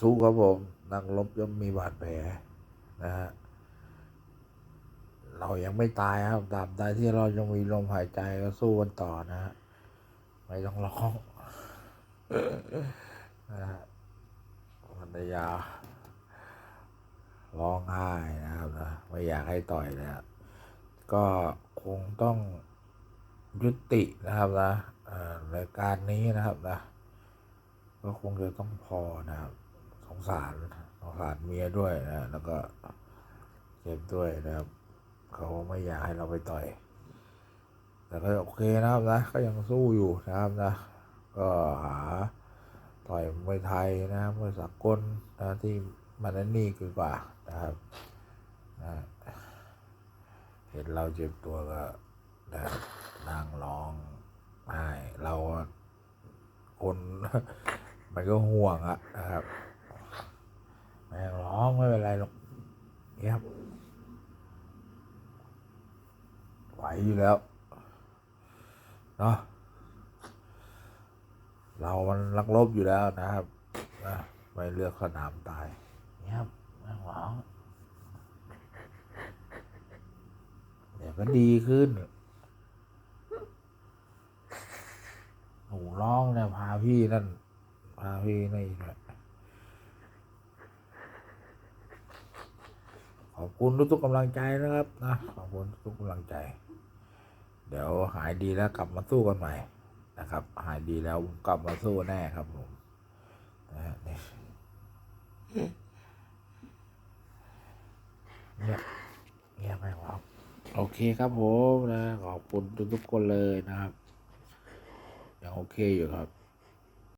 สู้ครับผมนักรบย่อมมีบาดแผลนะฮะเรายังไม่ตายครับตาบใดที่เรายังมีลมหายใจก็สู้กันต่อนะฮะไม่ต้องร้องนะฮะภรรยาร้องไห้นะครับนะไม่อยากให้ต่อยนะก็คงต้องยุตินะครับนะเอ่อรายการนี้นะครับนะก็คงจะต้องพอนะครับ งสารสงสารเมียด้วยนะแล้วก็เจ็บด้วยนะครับเขาไม่อยากให้เราไปต่อย แต่ก็โอเคนะครับนะก็ยังสู้อยู่นะครับนะ ก็หาต่อยมวยไทยนะมวยสากลนะที่มันนี่ดีกว่านะครับนะเห็นเราเจ็บตัวก็นะนั่งร้องไห้เราคนมันก็ห่วงอะนะครับแม่งร้องไม่เป็นไรหรอกเงียบ ไหวอยู่แล้วเนาะเรามันรักรบอยู่แล้วนะครับนะไม่เลือกสนามตายเงียบแม่งร้องเดี๋ยวก็ดีขึ้นหนูร้องเนี่ยพาพี่นั่น พาพี่นี่แหละขอบคุณทุกๆกำลังใจนะครับนะขอบคุณทุกๆกำลังใจ เดี๋ยวหายดีแล้วกลับมาสู้กันใหม่นะครับ หายดีแล้วกลับมาสู้แน่ครับผมนะฮะนี่เงียบเงียบไม่หรอกโอเคครับผมนะขอบคุณทุกๆคนเลยนะครับยังโอเคอยู่ครับ